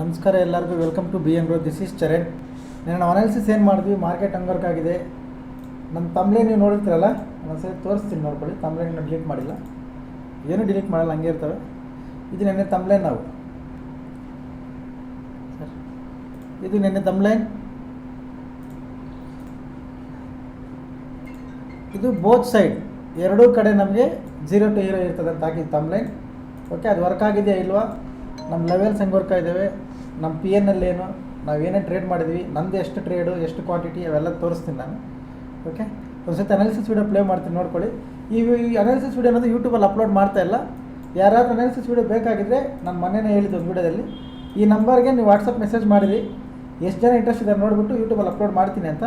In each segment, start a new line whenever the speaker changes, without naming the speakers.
ನಮಸ್ಕಾರ ಎಲ್ಲರಿಗೂ welcome to B N ರೋ ದಿಸ್ ಇಸ್ ಚರಣ್ ನಾನು ಅನಾಲಿಸಿಸ್ ಏನು ಮಾಡಿದ್ವಿ? ಮಾರ್ಕೆಟ್ ಹಂಗರ್ಕ್ ಆಗಿದೆ. ನಮ್ಮ ತಮ್ಲೆ ನೀವು ನೋಡಿರ್ತೀರಲ್ಲ? ಒಂದ್ಸರಿ ತೋರಿಸ್ತೀನಿ ನೋಡ್ಕೊಳ್ಳಿ. ತಮ್ಲೆ ನಾನು ಡಿಲೀಟ್ ಮಾಡಿಲ್ಲ. ಏನು ಡಿಲೀಟ್ ಮಾಡಲ್ಲ, ಹಂಗೆ ಇರ್ತವೆ. ಇದು ನೆನ್ನೆ ತಮ್ಲೆ ನಾವು. ಸರ್. ಇದು ನೆನ್ನೆ ತಮ್ಲೈನ್ ಇದು ಬೋತ್ ಸೈಡ್ ಎರಡೂ ಕಡೆ ನಮಗೆ ಜೀರೋ ಟು ಹೀರೋ ಇರ್ತದೆ ಅಂತ ಹಾಕಿದ್ದು ತಮ್ಲೈನ್ ಓಕೆ ಅದು ವರ್ಕ್ ಆಗಿದೆಯಾ ಇಲ್ವಾ? ನಮ್ಮ ಲೆವೆಲ್ಸ್ ಹೆಂಗೆ ವರ್ಕ್ ಆಗಿದ್ದಾವೆ ನಮ್ಮ ಪಿ ಎನ್ ಎಲ್ ಏನು, ನಾವು ಏನೇನು ಟ್ರೇಡ್ ಮಾಡಿದ್ವಿ, ನಂದು ಎಷ್ಟು ಟ್ರೇಡು ಎಷ್ಟು ಕ್ವಾಂಟಿಟಿ ಅವೆಲ್ಲ ತೋರಿಸ್ತೀನಿ ನಾನು. ಓಕೆ ಒಂದು ಸತಿ ಅನಾಲಿಸಿಸ್ ವೀಡಿಯೋ ಪ್ಲೇ ಮಾಡ್ತೀನಿ, ನೋಡ್ಕೊಳ್ಳಿ. ಈ ಅನಾಲಿಸಿಸ್ ವೀಡಿಯೋ ಅನ್ನೋದು ಯೂಟ್ಯೂಬಲ್ಲಿ ಅಪ್ಲೋಡ್ ಮಾಡ್ತಾ ಇಲ್ಲ. ಯಾರಾದರೂ ಅನಾಲಿಸಿಸ್ ವೀಡಿಯೋ ಬೇಕಾಗಿದ್ದರೆ ನಾನು ಮೊನ್ನೆನೇ ಹೇಳಿದ್ದು ಒಂದು ವೀಡಿಯೋದಲ್ಲಿ ಈ ನಂಬರ್ಗೆ ನೀವು ವಾಟ್ಸಪ್ ಮೆಸೇಜ್ ಮಾಡಿರಿ. ಎಷ್ಟು ಜನ ಇಂಟ್ರೆಸ್ಟ್ ಇದ್ದಾರೆ ನೋಡಿಬಿಟ್ಟು ಯೂಟ್ಯೂಬಲ್ಲಿ ಅಪ್ಲೋಡ್ ಮಾಡ್ತೀನಿ ಅಂತ.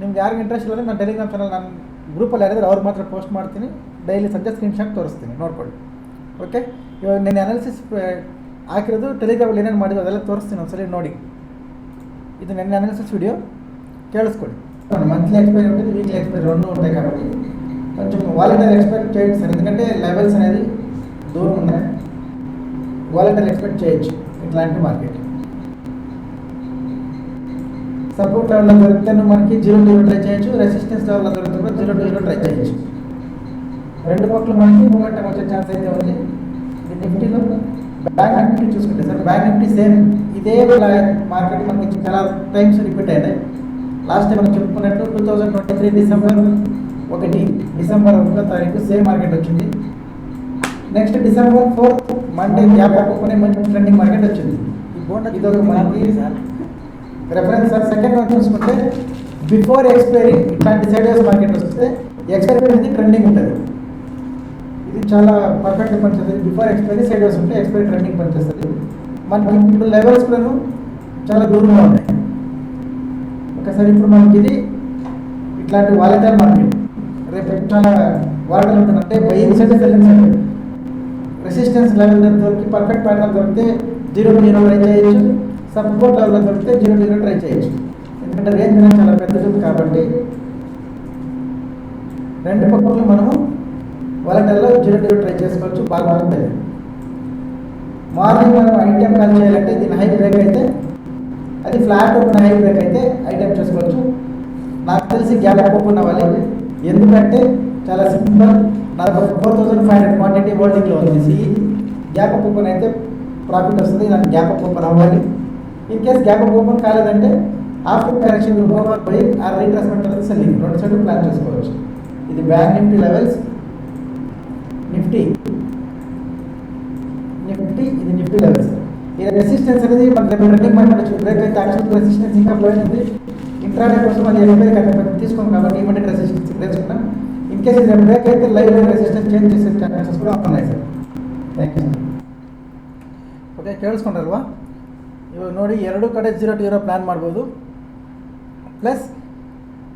ನಿಮ್ಗೆ ಯಾರಿಗೆ ಇಂಟ್ರೆಸ್ಟ್ ಇಲ್ಲ ನಾನು ಟೆಲಿಗ್ರಾಮ್ ಚಾನಲ್ ನಾನು ಗ್ರೂಪಲ್ಲಿ ಯಾರಿದ್ರೆ ಅವ್ರು ಮಾತ್ರ ಪೋಸ್ಟ್ ಮಾಡ್ತೀನಿ. ಡೈಲಿ ಸಂಜೆ ಸ್ಕ್ರೀನ್ಶಾಟ್ ತೋರಿಸ್ತೀನಿ, ನೋಡ್ಕೊಳ್ಳಿ. ಓಕೆ ಇವಾಗ ನಿನ್ನೆ ಅನಾಲಿಸಿಸ್ ಹಾಕಿರೋದು ಟೆಲಿಗ್ರಾಮಲ್ಲಿ ಏನೇನು ಮಾಡಿದ್ರು ಅದೆಲ್ಲ ತೋರಿಸ್ತೀನಿ ಒಂದ್ಸಲಿ ನೋಡಿ ಇದು ನೆನ್ನೆ ಅನಾಲಿಸಿಸ್ ವಿಡಿಯೋ ಕೇಳಿಸ್ಕೊಳ್ಳಿ మంత్లీ ఎక్స్పైరీ ఉంటుంది వీక్లీ ఎక్స్పైరీ రెండు ఉంటాయి కాబట్టి కొంచెం వాలంటీర్ ఎక్స్పెక్ట్ చేయొచ్చు సార్ ఎందుకంటే లెవెల్స్ అనేది దూరం ఉన్నాయి వాలంటీర్ ఎక్స్పెక్ట్ చేయొచ్చు ఇట్లాంటి మార్కెట్ సపోర్ట్ లెవెల్లో దొరికితే మనకి జీరో జీరో ట్రై చేయొచ్చు రెసిస్టెన్స్ లెవెల్లో దొరికితే కూడా జీరో జీరో ట్రై చేయొచ్చు రెండు పక్కల మనకి మూమెంట్ వచ్చే ఛాన్స్ అయితే ఉంది ఇది నిఫ్టీలో బ్యాంక్ నిఫ్టీ చూసుకుంటే సార్ బ్యాంక్ నిఫ్టీ సేమ్ ఇదే మార్కెట్ మనకి చాలా టైమ్స్ రిపీట్ అయినాయి. లాస్ట్ టైం మనం చెప్పుకున్నట్టు two thousand twenty three December ఒకటి డిసెంబర్ ఒకటో తారీఖు సేమ్ మార్కెట్ వచ్చింది. Next December fourth Monday gap ఒప్పుకునే మంచి ట్రెండింగ్ మార్కెట్ వచ్చింది. ఇది ఒక మనకి రెఫరెన్స్ సార్. సెకండ్ వన్ చూసుకుంటే బిఫోర్ ఎక్స్పైరీ ఇట్లాంటి సైడ్ మార్కెట్ వస్తే ఎక్స్పైరీ అనేది ట్రెండింగ్ ఉంటుంది. ఇది చాలా పర్ఫెక్ట్గా పనిచేస్తుంది. బిఫోర్ ఎక్స్పైరీ సైడ్ వేసి ఉంటే ఎక్స్పైరీ ట్రెండింగ్ పనిచేస్తుంది. మనకి ఇప్పుడు లెవెల్స్ కూడాను చాలా దూరంగా ఉన్నాయి. ఒకసారి ఇప్పుడు మనకి ఇది ఇట్లాంటి వాలటైల్ మార్కెట్ రేపు చాలా వాలటైల్ ఉంటుంది. అంటే buying side selling side resistance level దొరికి పర్ఫెక్ట్ ప్యాటర్న్ దొరికితే జీరో జీరో ట్రై చేయొచ్చు. సపోర్ట్ లెవెల్ దొరికితే జీరో జీరో ట్రై చేయొచ్చు. ఎందుకంటే రేంజ్ చాలా పెద్దది కాబట్టి రెండు పక్కలు మనము వాలటైల్లో జీరో ట్రై చేసుకోవచ్చు బాగా ఉంటుంది. మార్నింగ్ మనం ఐటెం కాల్ చేయాలంటే దీని హై బ్రేక్ అయితే అది ఫ్లాట్ ఓపెన్ హై బ్రేక్ అయితే ఐటెం చేసుకోవచ్చు. నాకు తెలిసి గ్యాప్ ఓపెన్ వాళ్ళు ఎందుకంటే చాలా సింపుల్ నలభై four thousand five hundred quantity హోల్డింగ్లో ఉంది. గ్యాప్ కూపన్ అయితే ప్రాఫిట్ వస్తుంది నాకు గ్యాప్ కూపన్ అవ్వాలి. ఇన్ కేస్ గ్యాప్ కూపన్ కాలేదంటే ఆఫ్టర్ కరెక్షన్ ఓవర్ పోయి ఆ రీట్రాన్స్మెంట్ అనేది సెల్లింగ్. రెండు సైడ్ ప్లాన్ చేసుకోవచ్చు. ఇది bank nifty levels Nifty Nifty ఇది నిఫ్టీ లెవెల్స్ ఈ రెసిస్టెన్స్ అనేది మన రేపు రన్నింగ్ మార్కెట్ వచ్చింది బ్రేక్ అయితే యాక్చువల్ రెసిస్టెన్స్ ఇంకా ఫ్లో ఉంది ఇంట్రాడే కోసం అది ఎక్స్పైరీ కట్ట తీసుకోం కాబట్టి ఇమీడియట్ రెసిస్టెన్స్ తీసుకున్నాం ఇన్ కేస్ ఇది బ్రేక్ అయితే లైవ్ లైవ్ రెసిస్టెన్స్ చేంజ్ చేసే ఛాన్సెస్ కూడా ఉన్నాయి ಸರ್ ಥ್ಯಾಂಕ್ ಯು ಓಕೆ ಕೇಳಿಸ್ಕೊಂಡ್ರಲ್ವಾ ಇವಾಗ ನೋಡಿ ಎರಡು ಕಡೆ ಜೀರೋ ಟು ಜೀರೋ ಪ್ಲ್ಯಾನ್ ಮಾಡ್ಬೋದು ಪ್ಲಸ್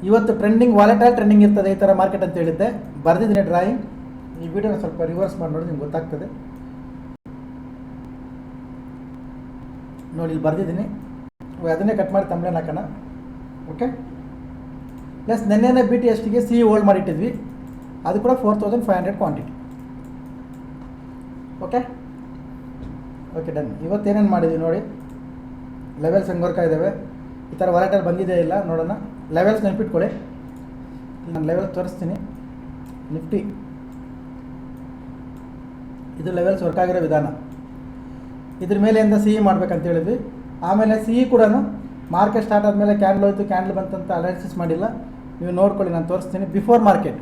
ಇವತ್ತು ಟ್ರೆಂಡಿಂಗ್ ವಾಲೆಟೈಲ್ ಟ್ರೆಂಡಿಂಗ್ ಇರ್ತದೆ ಈ ಥರ ಮಾರ್ಕೆಟ್ ಅಂತ ಹೇಳಿದ್ದೆ ಬರೆದಿದ್ದೀನಿ ಡ್ರಾಯಿಂಗ್ ಈ ವಿಡಿಯೋನ ಸ್ವಲ್ಪ ರಿವರ್ಸ್ ಮಾಡಿ ನೋಡಿ ನಿಮ್ಗೆ ಗೊತ್ತಾಗ್ತದೆ. ನೋಡಿ, ಇಲ್ಲಿ ಬರೆದಿದ್ದೀನಿ. ಅದನ್ನೇ ಕಟ್ ಮಾಡಿ ತಮ್ಮಲೇನ್ ಹಾಕೋಣ. ಓಕೆ ಪ್ಲಸ್ ನೆನ್ನೆನೇ ಬಿ ಟಿ ಎಸ್ಟಿಗೆ ಸಿ ಹೋಲ್ಡ್ ಮಾಡಿಟ್ಟಿದ್ವಿ. ಅದು ಕೂಡ four thousand five hundred quantity okay okay done ಇವತ್ತೇನೇನು ಮಾಡಿದ್ವಿ ನೋಡಿ? ಲೆವೆಲ್ಸ್ ಹೆಂಗೆ ವರ್ಕ್ ಇದ್ದಾವೆ ಈ ಥರ ವಾಲೆಟಲ್ಲಿ ಬಂದಿದೆ ಇಲ್ಲ ನೋಡೋಣ. ಲೆವೆಲ್ಸ್ ನೆನ್ಪಿಟ್ಕೊಳ್ಳಿ. ನಾನು ಲೆವೆಲ್ ತೋರಿಸ್ತೀನಿ. ನಿಫ್ಟಿ ಇದು ಲೆವೆಲ್ಸ್ ವರ್ಕ್ ಆಗಿರೋ ವಿಧಾನ. ಇದ್ರ ಮೇಲೆಯಿಂದ ಸಿಹಿ ಮಾಡ್ಬೇಕಂತ ಹೇಳಿದ್ವಿ ಆಮೇಲೆ ಸಿಹಿ ಕೂಡ ಮಾರ್ಕೆಟ್ ಸ್ಟಾರ್ಟ್ ಆದಮೇಲೆ ಕ್ಯಾಂಡಲ್ ಹೋಯ್ತು ಕ್ಯಾಂಡಲ್ ಬಂತಂತ ಅನಾಲಿಸಿಸ್ ಮಾಡಿಲ್ಲ. ನೀವು ನೋಡ್ಕೊಳ್ಳಿ, ನಾನು ತೋರಿಸ್ತೀನಿ. ಬಿಫೋರ್ ಮಾರ್ಕೆಟ್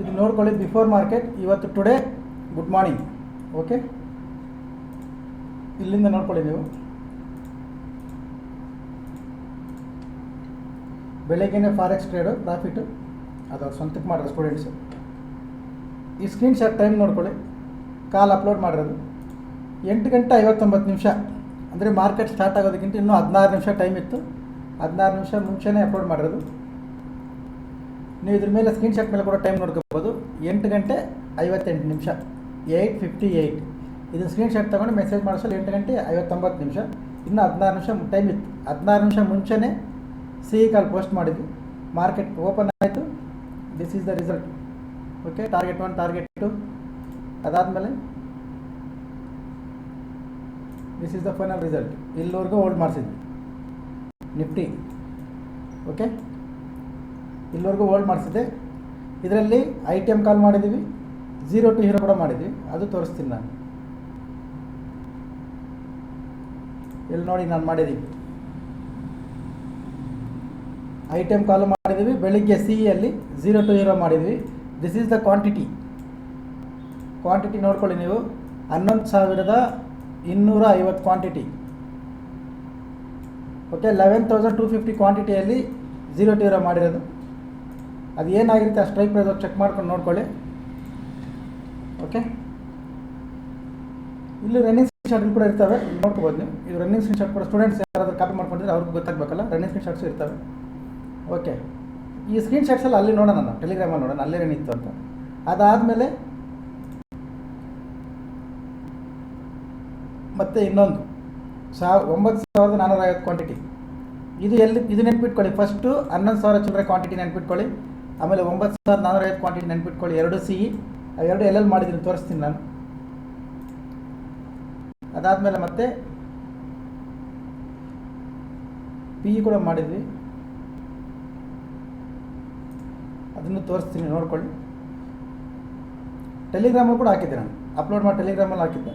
ಇದು ನೋಡ್ಕೊಳ್ಳಿ ಬಿಫೋರ್ ಮಾರ್ಕೆಟ್ ಇವತ್ತು ಟುಡೇ ಗುಡ್ ಮಾರ್ನಿಂಗ್ ಓಕೆ ಇಲ್ಲಿಂದ ನೋಡ್ಕೊಳ್ಳಿ ನೀವು. ಬೆಳಗ್ಗೆನೇ ಫಾರೆಕ್ಸ್ ಟ್ರೇಡು ಪ್ರಾಫಿಟು ಅದು ಅವ್ರು ಸ್ವಂತಕ್ಕೆ ಮಾಡಿರೋ ಸ್ಟೂಡೆಂಟ್ಸು ಈ ಸ್ಕ್ರೀನ್ ಶಾಟ್ ಟೈಮ್ ನೋಡ್ಕೊಳ್ಳಿ. ಕಾಲ್ ಅಪ್ಲೋಡ್ ಮಾಡಿರೋದು. ಎಂಟು ಗಂಟೆ ಐವತ್ತೊಂಬತ್ತು ನಿಮಿಷ. ಅಂದರೆ ಮಾರ್ಕೆಟ್ ಸ್ಟಾರ್ಟ್ ಆಗೋದಕ್ಕಿಂತ ಇನ್ನೂ ಹದಿನಾರು ನಿಮಿಷ ಟೈಮ್ ಇತ್ತು. ಹದಿನಾರು ನಿಮಿಷ ಮುಂಚೆನೇ ಅಪ್ಲೋಡ್ ಮಾಡಿರೋದು. ನೀವು ಇದ್ರ ಮೇಲೆ ಸ್ಕ್ರೀನ್ ಶಾಟ್ ಮೇಲೆ ಕೂಡ ಟೈಮ್ ನೋಡ್ಕೋಬೋದು. ಎಂಟು ಗಂಟೆ ಐವತ್ತೆಂಟು ನಿಮಿಷ. ಏಯ್ಟ್ ಫಿಫ್ಟಿ ಏಯ್ಟ್ ಇದನ್ನು ಸ್ಕ್ರೀನ್ ಶಾಟ್ ತೊಗೊಂಡು ಮೆಸೇಜ್ ಮಾಡಿಸಲು ಎಂಟು ಗಂಟೆ ಐವತ್ತೊಂಬತ್ತು ನಿಮಿಷ. ಇನ್ನೂ ಹದಿನಾರು ನಿಮಿಷ ಟೈಮ್ ಇತ್ತು. ಹದಿನಾರು ನಿಮಿಷ ಮುಂಚೆನೇ ಸಿ ಕಾಲ್ ಪೋಸ್ಟ್ ಮಾಡಿದ್ವಿ. ಮಾರ್ಕೆಟ್ ಓಪನ್ ಆಯಿತು. This is the result okay target one target two ಅದಾದಮೇಲೆ this is the final result ಇಲ್ಲಿವರೆಗೂ ಹೋಲ್ಡ್ ಮಾಡಿಸಿದ್ವಿ. ನಿಫ್ಟಿ ಓಕೆ ಇಲ್ಲಿವರೆಗೂ ಹೋಲ್ಡ್ ಮಾಡಿಸಿದ್ದೆ. ಇದರಲ್ಲಿ ಐ ಟಿ ಎಂ ಕಾಲ್ ಮಾಡಿದ್ದೀವಿ. ಝೀರೋ ಟು ಹೀರೋ ಕೂಡ ಮಾಡಿದ್ವಿ ಅದು ತೋರಿಸ್ತೀನಿ ನಾನು. ಇಲ್ಲಿ ನೋಡಿ ನಾನು ಮಾಡಿದ್ದೀವಿ ಐ ಕಾಲು ಮಾಡಿದ್ದೀವಿ ಬೆಳಿಗ್ಗೆ ಸಿ ಅಲ್ಲಿ ಝೀರೋ ಟು ಹೀರೋ ಮಾಡಿದ್ವಿ. This is the quantity quantity ನೋಡ್ಕೊಳ್ಳಿ ನೀವು. ಹನ್ನೊಂದು ಸಾವಿರದ ಇನ್ನೂರ ಐವತ್ತು quantity okay eleven thousand two fifty ಕ್ವಾಂಟಿಟಿಯಲ್ಲಿ zero to zero ಮಾಡಿರೋದು. ಅದು ಏನಾಗಿರುತ್ತೆ ಆ ಸ್ಟ್ರೈಕ್ ಪ್ರೈಸ್ ಚೆಕ್ ಮಾಡ್ಕೊಂಡು ನೋಡ್ಕೊಳ್ಳಿ. ಓಕೆ ಇಲ್ಲಿ ರನ್ನಿಂಗ್ ಸ್ಕ್ರೀನ್ ಶಾಟ್ ಕೂಡ ಇರ್ತವೆ. ನೋಡ್ಕೋಬೋದು ನೀವು. ಇದು ರನ್ನಿಂಗ್ ಸ್ಕ್ರೀನ್ ಶಾಟ್ ಕೂಡ ಸ್ಟೂಡೆಂಟ್ಸ್ ಯಾರಾದರೂ ಕಾಪಿ ಮಾಡ್ಕೊಂಡಿದ್ರೆ ಅವ್ರಿಗೆ ಗೊತ್ತಾಗಬೇಕಲ್ಲ. ರನ್ನಿಂಗ್ ಸ್ಕ್ರೀನ್ ಶಾಟ್ಸ್ ಇರ್ತವೆ. ಓಕೆ. ಈ ಸ್ಕ್ರೀನ್ ಶಾಟ್ಸಲ್ಲಿ ಅಲ್ಲಿ ನೋಡೋಣ ನಾನು ಟೆಲಿಗ್ರಾಮಲ್ಲಿ ನೋಡೋಣ ಅಲ್ಲೇನೇನಿತ್ತು ಅಂತ. ಅದಾದಮೇಲೆ ಮತ್ತು ಇನ್ನೊಂದು. ಸಾವಿರ ಒಂಬತ್ತು ಸಾವಿರದ ನಾನ್ನೂರ ಐವತ್ತು ಕ್ವಾಂಟಿಟಿ ಇದು ಎಲ್ಲಿ, ಇದು ನೆನ್ಪಿಟ್ಕೊಳ್ಳಿ ಫಸ್ಟು ಹನ್ನೊಂದು ಸಾವಿರ ಚಿಲ್ಲರೆ ಕ್ವಾಂಟಿಟಿ ನೆನ್ಪಿಟ್ಕೊಳ್ಳಿ, ಆಮೇಲೆ ಒಂಬತ್ತು ಸಾವಿರದ ನಾನ್ನೂರ ಐವತ್ತು ಕ್ವಾಂಟಿಟಿ ನೆನ್ಪಿಟ್ಕೊಳ್ಳಿ, ಎರಡು ಸಿಹಿ ಎರಡು ಎಲ್ಲೆಲ್ಲಿ ಮಾಡಿದ್ದೀನಿ ತೋರಿಸ್ತೀನಿ ನಾನು. ಅದಾದಮೇಲೆ ಮತ್ತೆ ಪಿ ಇ ಕೂಡ ಮಾಡಿದ್ವಿ. ಅದನ್ನು ತೋರಿಸ್ತೀನಿ, ನೋಡ್ಕೊಳ್ಳಿ. ಟೆಲಿಗ್ರಾಮಲ್ಲಿ ಕೂಡ ಹಾಕಿದ್ದೆ ನಾನು. ಅಪ್ಲೋಡ್ ಮಾಡಿ ಟೆಲಿಗ್ರಾಮಲ್ಲಿ ಹಾಕಿದ್ದೆ.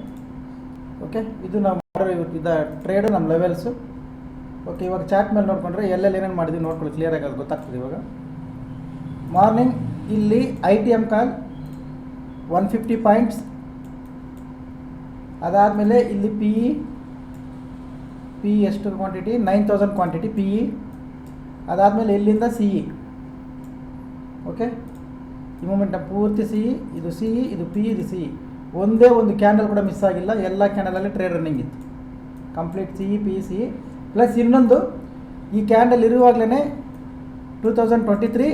ಓಕೆ ಇದು ನಾವು ಮಾಡೋ ಇದ ಟ್ರೇಡು ನಮ್ಮ ಲೆವೆಲ್ಸು ಓಕೆ ಇವಾಗ ಚಾಟ್ ಮೇಲೆ ನೋಡಿಕೊಂಡ್ರೆ ಎಲ್ಲೆಲ್ಲಿ ಏನೇನು ಮಾಡಿದ್ವಿ ನೋಡ್ಕೊಳ್ಳಿ ಕ್ಲಿಯರಾಗಿ ಅದು ಗೊತ್ತಾಗ್ತದೆ ಇವಾಗ. ಮಾರ್ನಿಂಗ್ ಇಲ್ಲಿ I T M call one fifty points ಅದಾದಮೇಲೆ ಇಲ್ಲಿ ಪಿ ಇ ಪಿ ಎಷ್ಟು quantity nine thousand quantity P E ಅದಾದಮೇಲೆ ಇಲ್ಲಿಂದ ಸಿ ಇ ಓಕೆ ಈ ಮೂಮೆಂಟ್ನ ಪೂರ್ತಿ ಸಿ ಇದು ಸಿ ಇದು ಪಿ ಇದು ಸಿ ಒಂದೇ ಒಂದು ಕ್ಯಾಂಡಲ್ ಕೂಡ ಮಿಸ್ ಆಗಿಲ್ಲ, ಎಲ್ಲ ಕ್ಯಾಂಡಲಲ್ಲಿ ಟ್ರೇಡ್ ರನ್ನಿಂಗ್ ಇತ್ತು. Complete C P C plus ಇನ್ನೊಂದು, ಈ ಕ್ಯಾಂಡಲ್ ಇರುವಾಗಲೇ two thousand twenty three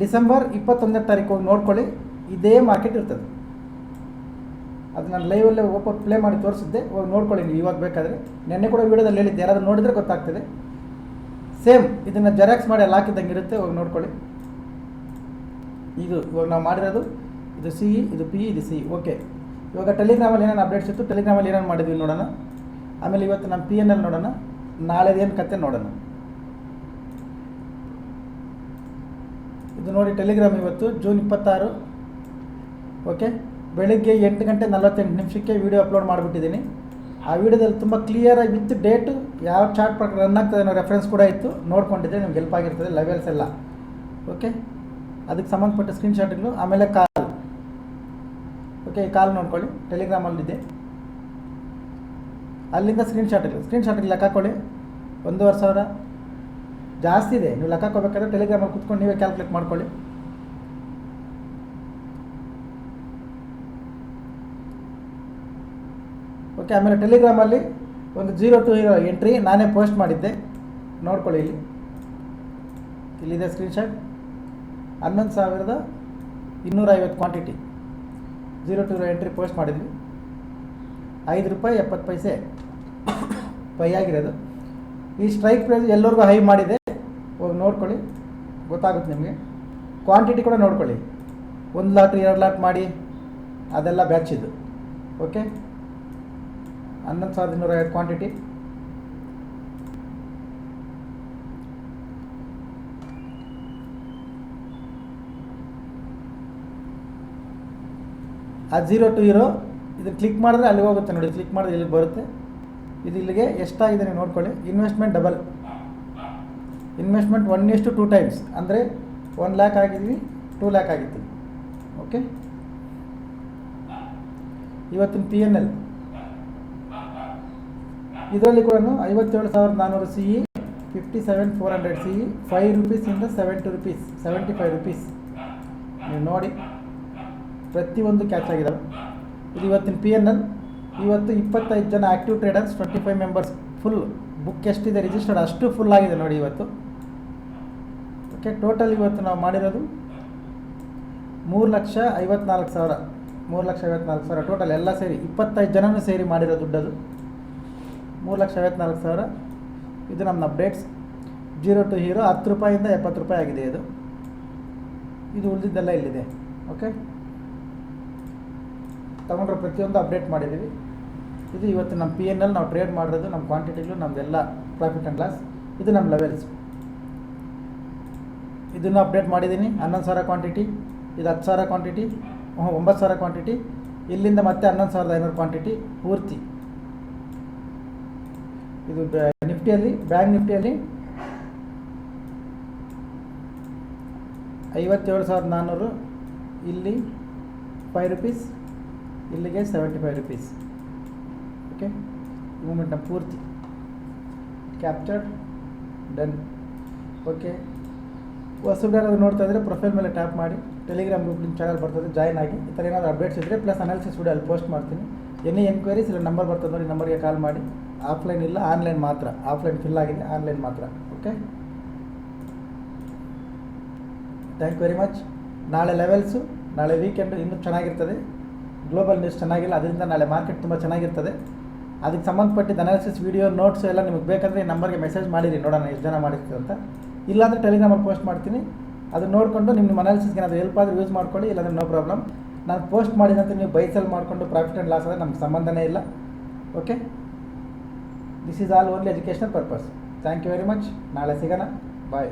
December ಇಪ್ಪತ್ತೊಂದನೇ ತಾರೀಕು ಹೋಗಿ ನೋಡ್ಕೊಳ್ಳಿ, ಇದೇ ಮಾರ್ಕೆಟ್ ಇರ್ತದೆ. ಅದು ನಾನು ಲೈವಲ್ಲೇ ಓಪನ್ ಪ್ಲೇ ಮಾಡಿ ತೋರಿಸಿದ್ದೆ, ಹೋಗಿ ನೋಡ್ಕೊಳ್ಳಿ ನೀವು ಇವಾಗ ಬೇಕಾದರೆ. ನೆನ್ನೆ ಕೂಡ ವೀಡಿಯೋದಲ್ಲಿ ಹೇಳಿದ್ದೆ, ಯಾರಾದರೂ ನೋಡಿದರೆ ಗೊತ್ತಾಗ್ತದೆ. ಸೇಮ್ ಇದನ್ನು ಜೆರಾಕ್ಸ್ ಮಾಡಿ ಅಲ್ಲಿ ಹಾಕಿದ್ದಂಗೆ ಇರುತ್ತೆ, ಹೋಗಿ ನೋಡ್ಕೊಳ್ಳಿ. ಇದು ಇವಾಗ ನಾವು ಮಾಡಿರೋದು, ಇದು ಸಿ ಇದು ಪಿ ಇದು ಸಿ ಓಕೆ ಇವಾಗ ಟೆಲಿಗ್ರಾಮಲ್ಲಿ ಏನೇನು ಅಪ್ಡೇಟ್ಸ್ ಇತ್ತು? ಟೆಲಿಗ್ರಾಮಲ್ಲಿ ಏನೇನು ಮಾಡಿದ್ವಿ ನೋಡೋಣ. ಆಮೇಲೆ ಇವತ್ತು ನಮ್ಮ ಪಿ ಎನ್ ಎಲ್ ನೋಡೋಣ. ನಾಳೆದೇನು ಕತೆ ನೋಡೋಣ. ಇದು ನೋಡಿ ಟೆಲಿಗ್ರಾಮ್ ಇವತ್ತು ಜೂನ್ ಇಪ್ಪತ್ತಾರು. ಓಕೆ ಬೆಳಗ್ಗೆ ಎಂಟು ಗಂಟೆ ನಲವತ್ತೆಂಟು ನಿಮಿಷಕ್ಕೆ ವೀಡಿಯೋ ಅಪ್ಲೋಡ್ ಮಾಡಿಬಿಟ್ಟಿದ್ದೀನಿ. ಆ ವಿಡಿಯೋದಲ್ಲಿ ತುಂಬ ಕ್ಲಿಯರಾಗಿ ವಿತ್ ಡೇಟು ಯಾವ ಚಾರ್ಟ್ ಪ್ರಕಾರ ರನ್ ಆಗ್ತದೆ ಅನ್ನೋ ರೆಫರೆನ್ಸ್ ಕೂಡ ಇತ್ತು. ನೋಡ್ಕೊಂಡಿದ್ದೆ ನಿಮ್ಗೆ ಹೆಲ್ಪ್ ಆಗಿರ್ತದೆ ಲೆವೆಲ್ಸ್ ಎಲ್ಲ. ಓಕೆ ಅದಕ್ಕೆ ಸಂಬಂಧಪಟ್ಟ ಸ್ಕ್ರೀನ್ಶಾಟ್ಗಳು ಆಮೇಲೆ ಕಾಲ್ ಓಕೆ ಕಾಲ್ ನೋಡ್ಕೊಳ್ಳಿ. ಟೆಲಿಗ್ರಾಮಲ್ಲಿದೆ ಅಲ್ಲಿಂದ ಸ್ಕ್ರೀನ್ಶಾಟ್ಗಳು ಸ್ಕ್ರೀನ್ಶಾಟ್ಗೆ ಲೆಕ್ಕ ಹಾಕೊಳ್ಳಿ ಒಂದೂವರೆ ಸಾವಿರ. ಜಾಸ್ತಿ ಇದೆ. ನೀವು ಲೆಕ್ಕ ಹಾಕೋಬೇಕಾದ್ರೆ ಟೆಲಿಗ್ರಾಮಲ್ಲಿ ಕುತ್ಕೊಂಡು ನೀವೇ ಕ್ಯಾಲ್ಕುಲೇಟ್ ಮಾಡ್ಕೊಳ್ಳಿ. ಓಕೆ ಆಮೇಲೆ ಟೆಲಿಗ್ರಾಮಲ್ಲಿ ಒಂದು ಜೀರೋ ಟು ಹೀರೋ ಎಂಟ್ರಿ ನಾನೇ ಪೋಸ್ಟ್ ಮಾಡಿದ್ದೆ. ನೋಡ್ಕೊಳ್ಳಿ ಇಲ್ಲಿ. ಇಲ್ಲಿದೆ ಸ್ಕ್ರೀನ್ಶಾಟ್ ಹನ್ನೊಂದು ಸಾವಿರದ ಇನ್ನೂರ ಐವತ್ತು quantity zero to entry post ಮಾಡಿದ್ವಿ. ಐದು ರೂಪಾಯಿ ಎಪ್ಪತ್ತು ಪೈಸೆ ಪೈ ಆಗಿರೋದು. ಈ ಸ್ಟ್ರೈಕ್ ಪ್ರೈಸ್ ಎಲ್ಲರಿಗೂ ಹೈ ಮಾಡಿದೆ. ಹೋಗಿ ನೋಡ್ಕೊಳ್ಳಿ. ಗೊತ್ತಾಗುತ್ತೆ ನಿಮಗೆ. ಕ್ವಾಂಟಿಟಿ ಕೂಡ ನೋಡ್ಕೊಳ್ಳಿ. ಒಂದು ಲಾಟ್ ಎರಡು ಲಾಟ್ ಮಾಡಿ, ಅದೆಲ್ಲ ಬ್ಯಾಚ್ ಇದು ಓಕೆ ಹನ್ನೊಂದು ಸಾವಿರದ ಇನ್ನೂರ ಕ್ವಾಂಟಿಟಿ ಆ ಜೀರೋ ಟು ಇರೋ, ಇದು ಕ್ಲಿಕ್ ಮಾಡಿದ್ರೆ ಅಲ್ಲಿಗೆ ಹೋಗುತ್ತೆ ನೋಡಿ ಕ್ಲಿಕ್ ಮಾಡಿದ್ರೆ ಇಲ್ಲಿಗೆ ಬರುತ್ತೆ. ಇದು ಇಲ್ಲಿಗೆ ಎಷ್ಟಾಗಿದೆ ನೀವು ನೋಡ್ಕೊಳ್ಳಿ. ಇನ್ವೆಸ್ಟ್ಮೆಂಟ್ ಡಬಲ್ ಇನ್ವೆಸ್ಟ್ಮೆಂಟ್ ಒನ್ ಇಷ್ಟು ಟೂ ಟೈಮ್ಸ್ ಅಂದರೆ ಒನ್ ಲ್ಯಾಕ್ ಆಗಿದ್ವಿ ಟೂ ಲ್ಯಾಕ್ ಆಗಿತ್ತು. ಓಕೆ ಇವತ್ತಿನ ಪಿ ಎನ್ ಎಲ್ ಇದರಲ್ಲಿ ಕೂಡ ಐವತ್ತೇಳು ಸಾವಿರದ ನಾನ್ನೂರು C E fifty seven four hundred C E five ರುಪೀಸಿಂದ seventy rupees seventy five rupees ನೀವು ನೋಡಿ. ಪ್ರತಿಯೊಂದು ಕ್ಯಾಚ್ ಆಗಿದ್ದಾವೆ ಇದು ಇವತ್ತಿನ ಪಿ ಎನ್ ಎನ್ ಇವತ್ತು ಇಪ್ಪತ್ತೈದು ಜನ active traders twenty five members full book ಎಷ್ಟಿದೆ ರಿಜಿಸ್ಟರ್ಡ್ ಅಷ್ಟು ಫುಲ್ ಆಗಿದೆ ನೋಡಿ ಇವತ್ತು. ಓಕೆ ಟೋಟಲ್ ಇವತ್ತು ನಾವು ಮಾಡಿರೋದು ಮೂರು ಲಕ್ಷ ಐವತ್ನಾಲ್ಕು ಸಾವಿರ. ಮೂರು ಲಕ್ಷ ಐವತ್ನಾಲ್ಕು ಸಾವಿರ ಟೋಟಲ್ ಎಲ್ಲ ಸೇರಿ, ಇಪ್ಪತ್ತೈದು ಜನನೂ ಸೇರಿ ಮಾಡಿರೋ ದುಡ್ಡದು. ಮೂರು ಲಕ್ಷ ಐವತ್ನಾಲ್ಕು ಸಾವಿರ. ಇದು ನಮ್ಮ ಅಪ್ಡೇಟ್ಸ್ ಜೀರೋ ಟು ಹೀರೋ ಹತ್ತು ರೂಪಾಯಿಂದ ಎಪ್ಪತ್ತು ರೂಪಾಯಿ ಆಗಿದೆ ಇದು. ಇದು ಉಳಿದಿದ್ದೆಲ್ಲ ಇಲ್ಲಿದೆ. ಓಕೆ ತಗೊಂಡ್ರೆ ಪ್ರತಿಯೊಂದು ಅಪ್ಡೇಟ್ ಮಾಡಿದ್ದೀವಿ. ಇದು ಇವತ್ತು ನಮ್ಮ ಪಿ ಎನ್ ಎಲ್ ನಾವು ಟ್ರೇಡ್ ಮಾಡಿರೋದು, ನಮ್ಮ ಕ್ವಾಂಟಿಟಿಗಳು ನಮ್ಮದೆಲ್ಲ ಪ್ರಾಫಿಟ್ ಆ್ಯಂಡ್ ಲಾಸ್ ಇದು ನಮ್ಮ ಲೆವೆಲ್ಸ್ ಇದನ್ನು ಅಪ್ಡೇಟ್ ಮಾಡಿದ್ದೀನಿ. ಹನ್ನೊಂದು ಸಾವಿರ ಕ್ವಾಂಟಿಟಿ ಇದು ಹತ್ತು ಸಾವಿರ ಕ್ವಾಂಟಿಟಿ ಒಂಬತ್ತು ಸಾವಿರ ಕ್ವಾಂಟಿಟಿ ಇಲ್ಲಿಂದ ಮತ್ತೆ ಹನ್ನೊಂದು ಸಾವಿರದ ಐನೂರು ಕ್ವಾಂಟಿಟಿ ಪೂರ್ತಿ. ಇದು ನಿಫ್ಟಿಯಲ್ಲಿ, ಬ್ಯಾಂಕ್ ನಿಫ್ಟಿಯಲ್ಲಿ ಐವತ್ತೇಳು ಸಾವಿರದ ನಾನ್ನೂರು ಇಲ್ಲಿ ಫೈವ್ ರುಪೀಸ್ ಇಲ್ಲಿಗೆ ಸೆವೆಂಟಿ ಫೈವ್ ರುಪೀಸ್ ಓಕೆ ಮೂಮೆಂಟ್ನ ಪೂರ್ತಿ. ಕ್ಯಾಪ್ಚರ್ಡ್ ಡನ್ ಓಕೆ ಹೊಸಬ್ರು ನೋಡ್ತಾ ಇದ್ದರೆ ಪ್ರೊಫೈಲ್ ಮೇಲೆ ಟ್ಯಾಪ್ ಮಾಡಿ. ಟೆಲಿಗ್ರಾಮ್ ಗ್ರೂಪ್ ನಿಮ್ಮ ಚಾನಲ್ ಬರ್ತದೆ ಜಾಯ್ನ್ ಆಗಿ. ಈ ಥರ ಏನಾದರೂ ಅಪ್ಡೇಟ್ಸ್ ಇದ್ದರೆ ಪ್ಲಸ್ ಅನಾಲಿಸಿಸ್ ವಿಡಿಯೋ ಅಲ್ಲಿ ಪೋಸ್ಟ್ ಮಾಡ್ತೀನಿ. ಎನಿ ಎನ್ಕ್ವೈರೀಸ್ ಇಲ್ಲ ನಂಬರ್ ಬರ್ತದೆ ನೋಡಿ ನಂಬರ್ಗೆ ಕಾಲ್ ಮಾಡಿ. ಆಫ್ಲೈನ್ ಇಲ್ಲ ಆನ್ಲೈನ್ ಮಾತ್ರ. ಆಫ್ಲೈನ್ ಫಿಲ್ ಆಗಿದೆ ಆನ್ಲೈನ್ ಮಾತ್ರ. Okay thank you very much ನಾಳೆ ಲೆವೆಲ್ಸು ನಾಳೆ ವೀಕೆಂಡು ಇನ್ನೂ ಚೆನ್ನಾಗಿರ್ತದೆ. ಗ್ಲೋಬಲ್ ನ್ಯೂಸ್ ಚೆನ್ನಾಗಿಲ್ಲ, ಅದರಿಂದ ನಾಳೆ ಮಾರ್ಕೆಟ್ ತುಂಬ ಚೆನ್ನಾಗಿರ್ತದೆ. ಅದಕ್ಕೆ ಸಂಬಂಧಪಟ್ಟಿದ್ದ ಅನಾಲಿಸಿಸ್ ವೀಡಿಯೋ ನೋಟ್ಸ್ ಎಲ್ಲ ನಿಮಗೆ ಬೇಕಂದರೆ ಈ ನಂಬರ್ಗೆ ಮೆಸೇಜ್ ಮಾಡಿರಿ, ನೋಡೋಣ ಎಷ್ಟು ಜನ ಮಾಡಿರ್ತೀವಿ ಅಂತ. ಇಲ್ಲಾಂದರೆ ಟೆಲಿಗ್ರಾಮಲ್ಲಿ ಪೋಸ್ಟ್ ಮಾಡ್ತೀನಿ. ಅದನ್ನ ನೋಡಿಕೊಂಡು ನಿಮ್ಮ ನಿಮ್ಮ ಅನಾಲಿಸಿಸ್ಗೆ ಏನಾದರೂ ಹೆಲ್ಪ್ ಆದರೂ ಯೂಸ್ ಮಾಡ್ಕೊಳ್ಳಿ, ಇಲ್ಲಾಂದರೆ ನೋ ಪ್ರಾಬ್ಲಮ್ ನಾನು ಪೋಸ್ಟ್ ಮಾಡಿದಂತ ನೀವು ಬೈಸಲ್ಲಿ ಮಾಡಿಕೊಂಡು ಪ್ರಾಫಿಟ್ ಆ್ಯಂಡ್ ಲಾಸ್ ಆದರೆ ನಮ್ಗೆ ಸಂಬಂಧನೇ ಇಲ್ಲ. Okay this is all only educational purpose thank you very much ನಾಳೆ ಸಿಗೋಣ. ಬಾಯ್